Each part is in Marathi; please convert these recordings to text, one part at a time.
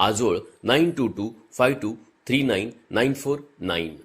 आजोळ nine two two five two three nine nine four nine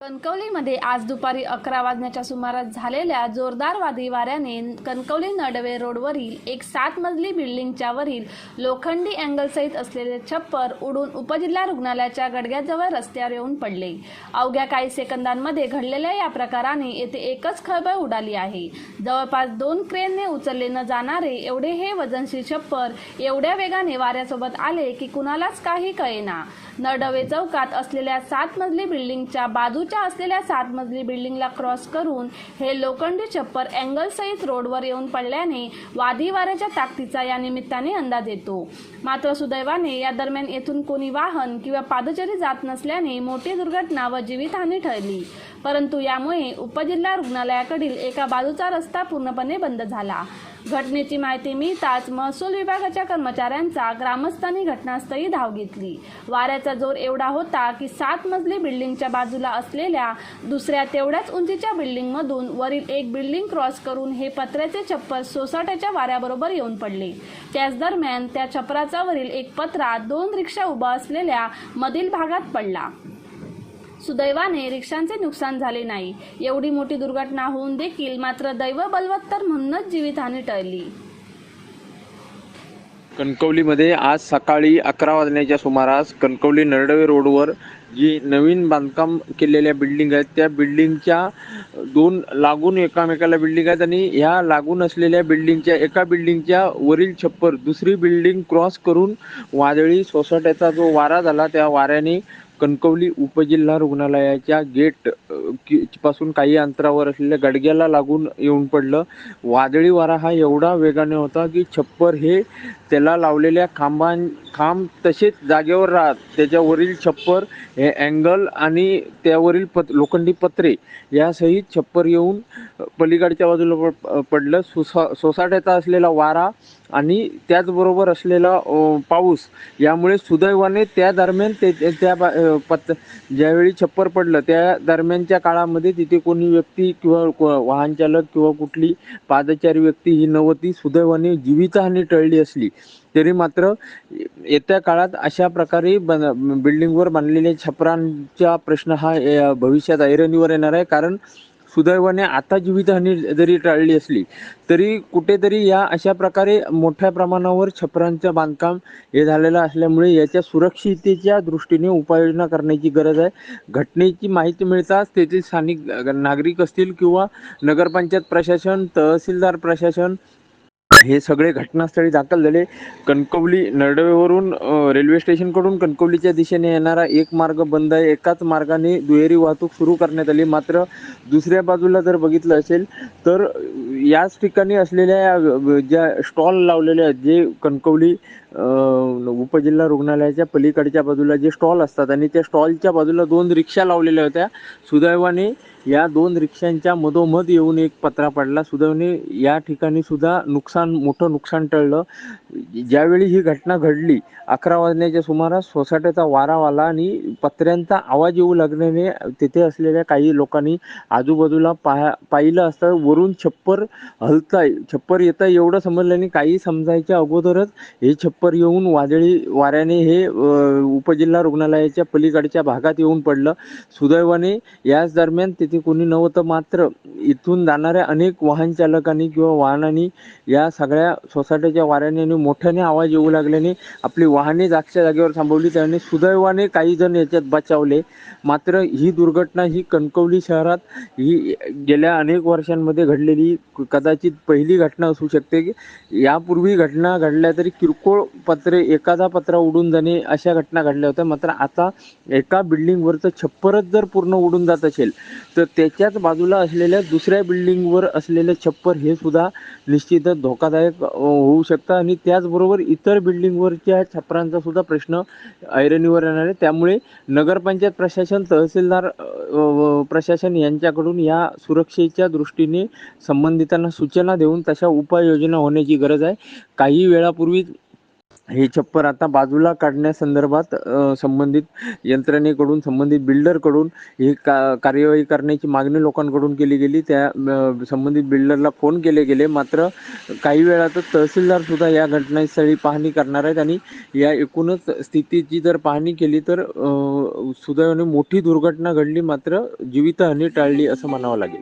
कणकवलीमध्ये आज दुपारी अकरा वाजण्याच्या सुमारास झालेल्या जोरदार वादळी वाऱ्याने कणकवली नडवे रोडवरील एक सात मजली बिल्डिंगच्या वरील लोखंडी अँगलसहित असलेले छप्पर उडून उपजिल्हा रुग्णालयाच्या गडग्याजवळ रस्त्यावर येऊन पडले. अवघ्या काही सेकंदांमध्ये घडलेल्या या प्रकाराने येथे एकच खळबळ उडाली आहे. जवळपास दोन क्रेनने उचलले न जाणारे एवढे हे वजनशील छप्पर एवढ्या वेगाने वाऱ्यासोबत आले की कुणालाच काही कळेना. नडवे चौकात असलेल्या सात मजली बिल्डिंगच्या बाजू बाजूच्या असलेल्या सात मजली बिल्डिंगला क्रॉस करून हे लोखंडी छप्पर अँगल सहित रोडवर येऊन पडल्याने वादी वाऱ्याच्या ताकदीचा या निमित्ताने अंदाज येतो. मात्र सुदैवाने या दरम्यान येथून कोणी वाहन किंवा पादचारी जात नसल्याने मोठी दुर्घटना व जीवितहानी ठरली. परंतु यामुळे उपजिल्हा रुग्णालयाकडील एका बाजूचा रस्ता पूर्णपणे बंद झाला. घटनेची माहिती मिळताच महसूल विभागाच्या कर्मचाऱ्यांचा ग्रामस्थांनी घटनास्थळी धाव घेतली. वाऱ्याचा जोर एवढा होता की सात मजली बिल्डिंगच्या बाजूला असलेल्या दुसऱ्या तेवढ्याच उंचीच्या बिल्डिंगमधून वरील एक बिल्डिंग क्रॉस करून हे पत्र्याचे छप्पर सोसाट्याच्या वाऱ्याबरोबर येऊन पडले. त्याच दरम्यान त्या छपराचा वरील एक पत्रा दोन रिक्षा उभा असलेल्या मधील भागात पडला. सुदैवाने रिक्षांचे नुकसान झाले नाही. एवढी मोठी दुर्घटना होऊन देखील मात्र दैव बलवत्तर म्हणूनच जीवितहानी टळली. कणकवलीमध्ये आज सकाळी अकरा वाजण्याच्या सुमारास कणकवली नरडवे रोडवर जी नवीन बांधकाम केलेल्या बिल्डिंग आहेत त्या बिल्डिंगच्या दोन लागून एकामेकाला बिल्डिंग आहेत आणि ह्या लागून असलेल्या बिल्डिंगच्या एका बिल्डिंगच्या वरील छप्पर दुसरी बिल्डिंग क्रॉस करून वादळी सोसाट्याचा जो वारा झाला त्या वाऱ्याने कणकवली उपजिल्हा रुग्णालयाच्या गेट कि पासून काही अंतरावर असलेल्या गडग्याला लागून येऊन पडलं. वादळी वारा हा एवढा वेगाने होता की छप्पर हे त्याला लावलेल्या खांबां खांब तसेच जागेवर राहत. त्याच्यावरील छप्पर हे अँगल आणि त्यावरील पत लोखंडी पत्रे यासहित छप्पर येऊन पलीकडच्या बाजूला प- पडलं. सोसा सोसाट्याचा असलेला वारा आणि त्याचबरोबर असलेला पाऊस यामुळे सुदैवाने त्या दरम्यान ते त्या बा- पत ज्यावेळी छप्पर पडलं त्या दरम्यानच्या काळामध्ये तिथे कोणी व्यक्ती किंवा वाहनचालक किंवा कुठली पादचारी व्यक्ती ही नव्हती. सुदैवाने जीवितहानी टळली असली. तरी मात्र येत्या काळात अशा प्रकारे बन बिल्डिंगवर बांधलेल्या छपरांचा प्रश्न हा भविष्यात ऐरणीवर येणार आहे. कारण सुदैवाने आता जीवितहानी जरी टाळली असली तरी कुठेतरी या अशा प्रकारे मोठ्या प्रमाणावर छपरांचं बांधकाम हे झालेलं असल्यामुळे याच्या सुरक्षिततेच्या दृष्टीने उपाययोजना करण्याची गरज आहे. घटनेची माहिती मिळताच तेथील स्थानिक नागरिक असतील किंवा नगरपंचायत प्रशासन तहसीलदार प्रशासन हे सगळे घटनास्थळी दाखल झाले. कणकवली नरडवेवरून रेल्वे स्टेशनकडून कणकवलीच्या दिशेने येणारा एक मार्ग बंद आहे. एकाच मार्गाने दुहेरी वाहतूक सुरू करण्यात आली. मात्र दुसऱ्या बाजूला जर बघितलं असेल तर याच ठिकाणी असलेल्या ज्या स्टॉल लावलेले आहेत जे कणकवली उपजिल्हा रुग्णालयाच्या पलीकडच्या बाजूला जे स्टॉल असतात आणि त्या स्टॉलच्या बाजूला दोन रिक्षा लावलेल्या होत्या. सुदैवाने या दोन रिक्षांच्या मधोमध येऊन एक पत्रा पडला. सुदैवाने या ठिकाणी सुद्धा नुकसान मोठं नुकसान टळलं. ज्यावेळी ही घटना घडली अकरा वाजण्याच्या सुमारास सोसाट्याचा वारा आला आणि पत्र्यांचा आवाज येऊ लागल्याने तिथे असलेल्या काही लोकांनी आजूबाजूला पाहा पाहिलं असता वरून छप्पर हलताय छप्पर येतं एवढं समजल्याने काही समजायच्या अगोदरच हे छप्पर येऊन वादळी वाऱ्याने हे उपजिल्हा रुग्णालयाच्या पलीकडच्या भागात येऊन पडलं. सुदैवाने याच दरम्यान तेथे वरती कोणी नव्हतं मात्र इथून जाणाऱ्या अनेक वाहन चालकांनी किंवा वाहनांनी या सगळ्या सोसायटीच्या वाऱ्याने आणि मोठ्याने आवाज येऊ लागल्याने आपली वाहने जागच्या जागेवर थांबवली. त्याने सुदैवाने काही जण याच्यात बचावले. मात्र ही दुर्घटना ही कणकवली शहरात ही गेल्या अनेक वर्षांमध्ये घडलेली कदाचित पहिली घटना असू शकते. की यापूर्वी घटना घडल्या तरी किरकोळ पत्रे एखादा पत्रा उडून जाणे अशा घटना घडल्या होत्या. मात्र आता एका बिल्डिंगवरचं छप्परच जर पूर्ण उडून जात असेल तर त्याच्याच बाजूला असलेल्या दुसऱ्या बिल्डिंगवर असलेलं छप्पर हे सुद्धा निश्चितच धोकादायक होऊ शकतं. आणि त्याचबरोबर इतर बिल्डिंगवरच्या छप्परांचा सुद्धा प्रश्न ऐरणीवर येणार आहे. त्यामुळे नगरपंचायत प्रशासन तहसीलदार प्रशासन यांच्याकडून या सुरक्षेच्या दृष्टीने संबंधितांना सूचना देऊन तशा उपाययोजना होण्याची गरज आहे. काही वेळापूर्वी हे छप्पर आता बाजूला काढण्यासंदर्भात संबंधित यंत्रणेकडून संबंधित बिल्डरकडून ही का कार्यवाही करण्याची मागणी लोकांकडून केली गेली. त्या संबंधित बिल्डरला फोन केले गेले. मात्र काही वेळातच तहसीलदार सुद्धा या घटनास्थळी पाहणी करणार आहेत आणि या एकूणच स्थितीची जर पाहणी केली तर सुदैवाने मोठी दुर्घटना घडली. मात्र जीवितहानी टाळली असं म्हणावं लागेल.